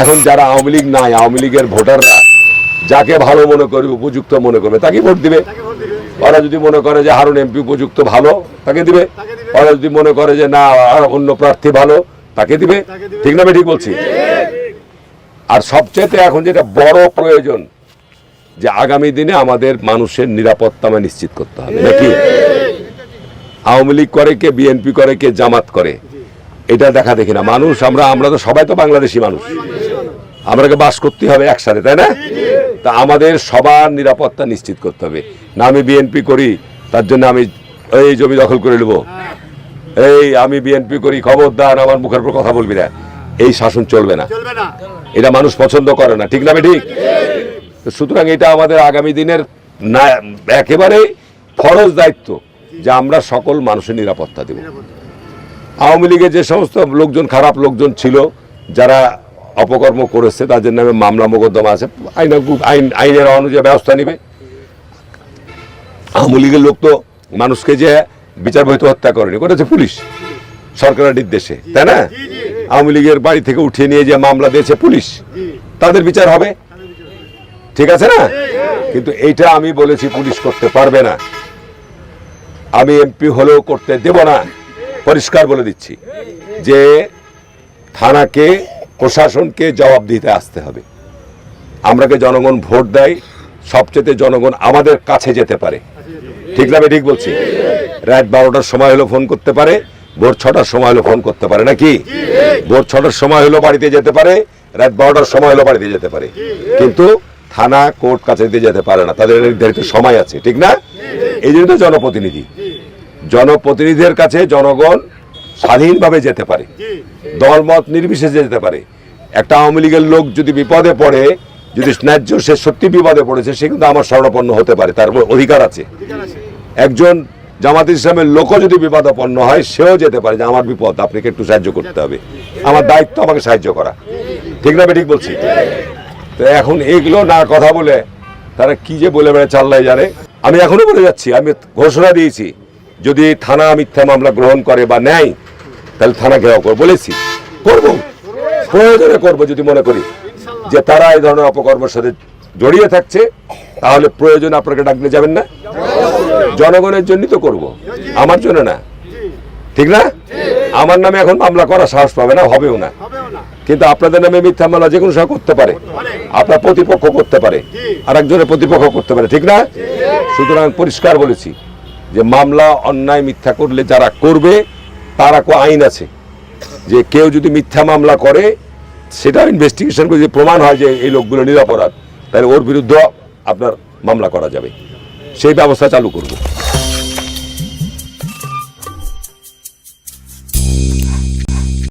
এখন যারা আওয়ামী লীগ নাই, আওয়ামী লীগের ভোটাররা, যাকে ভালো মনে করবে, উপযুক্ত মনে করবে, তাকে ভোট দিবে। ওরা যদি মনে করে যে হারুন এমপি উপযুক্ত ভালো, তাকে দিবে। ওরা যদি মনে করে যে না অন্য প্রার্থী ভালো, তাকে দিবে। ঠিক না আমি ঠিক বলছি? আর সবচেয়ে এখন যেটা বড় প্রয়োজন, যে আগামী দিনে আমাদের মানুষের নিরাপত্তা নিশ্চিত করতে হবে। নাকি? আওয়ামী লীগ করে কে, বিএনপি করে কে, জামাত করে? এটা দেখা দেখি না। মানুষ, আমরা আমরা তো সবাই তো বাংলাদেশি মানুষ। আমরাকে বাস করতে হবে একসাথে তাই না? তা আমাদের সবার নিরাপত্তা নিশ্চিত করতে হবে। না আমি বিএনপি করি তার জন্য আমি এই জমি দখল করে নেব। এই আমি বিএনপি করি খবরদার আমার মুখের উপর কথা বলবি না। এই শাসন চলবে না। এটা মানুষ পছন্দ করে না ঠিক না ঠিক? তো সুতরাং এটা আমাদের আগামী দিনের না একেবারে ফরজ দায়িত্ব যে আমরা সকল মানুষের নিরাপত্তা দেব। আওয়ামী লীগের যে সমস্ত লোকজন খারাপ লোকজন ছিল যারা অপকর্ম করেছে তাদের নামে মামলা মোকদ্দমা আছে। আইন আইন, আইনের অনুযায়ী ব্যবস্থা নেবে। আওয়ামী লীগের লোক তো মানুষকে যে বিচার বহিত হত্যা করেনি করেছে পুলিশ, সরকারের নির্দেশে, তাই না? আওয়ামী লীগের বাড়ি থেকে উঠিয়ে নিয়ে যে মামলা দিয়েছে পুলিশ, তাদের বিচার হবে। ঠিক আছে না? কিন্তু এইটা আমি বলেছি, পুলিশ করতে পারবে না। আমি এমপি হলেও করতে দেব না। পরিষ্কার বলে দিচ্ছি যে থানাকে প্রশাসনকে জবাব দিতে আসতে হবে। আমরাকে জনগণ ভোট দেয়? সবচেয়ে জনগণ আমাদের কাছে যেতে পারে। ঠিক না ঠিক বলছি? রাত বারোটার সময় হলো ফোন করতে পারে, ভোর ছটার সময় হলো ফোন করতে পারে, নাকি? ভোর ছটার সময় হলো বাড়িতে যেতে পারে, রাত বারোটার সময় হলো বাড়িতে যেতে পারে। কিন্তু থানা, কোর্ট, কাছারিতে যেতে পারে না। তাদের নির্ধারিত সময় আছে, ঠিক না? এই জন্য জনপ্রতিনিধি। জনপ্রতিনিধির কাছে জনগণ স্বাধীনভাবে যেতে পারে। দলমত নির্বিশেষে যেতে পারে। একটা আওয়ামী লীগের লোক যদি বিপদে পড়ে যদি ন্যায্য সে সত্যি বিপদে পড়েছে সে কিন্তু আমার স্বর্ণপন্ন হতে পারে তার অধিকার আছে। একজন জামাত ইসলামের লোকও যদি বিপদাপন্ন হয় সেও যেতে পারে যে আমার বিপদ আপনাকে একটু সাহায্য করতে হবে। আমার দায়িত্ব আমাকে সাহায্য করা। ঠিক না ঠিক বলছি? তো এখন এগুলো না কথা বলে তারা কি যে বলে বেড়ে চাল্লাই জানে। আমি এখনও বলে যাচ্ছি আমি ঘোষণা দিয়েছি। যদি থানা মিথ্যা মামলা গ্রহণ করে বা নেয়, তাহলে থানা ঘেরাও করে বলেছি। করব। প্রয়োজনে করব যদি মনে করি। যে তারা এই ধরনের অপকর্মের সাথে জড়িয়ে থাকছে, তাহলে প্রয়োজনে আপনাকে ডাকলে যাবেন না। জনগণের জন্যই তো করব। আমার জন্য না। ঠিক না? আমার নামে এখন মামলা করা সাহস পাবে না, হবেও না। কিন্তু আপনাদের নামে মিথ্যা মামলা যে কোনো সময় করতে পারে। আপনার প্রতিপক্ষ করতে পারে। আর একজনের প্রতিপক্ষ করতে পারে। ঠিক না? সুতরাং পরিষ্কার বলেছি। যে মামলা, অন্যায়, মিথ্যা করলে যারা করবে, তারা কো আইন আছে। যে কেউ যদি মিথ্যা মামলা করে সেটা ইনভেস্টিগেশন করে যে প্রমাণ হয় যে এই লোকগুলো নিরাপরাধ, তাহলে ওর বিরুদ্ধে আপনার মামলা করা যাবে। সেই ব্যবস্থা চালু করব।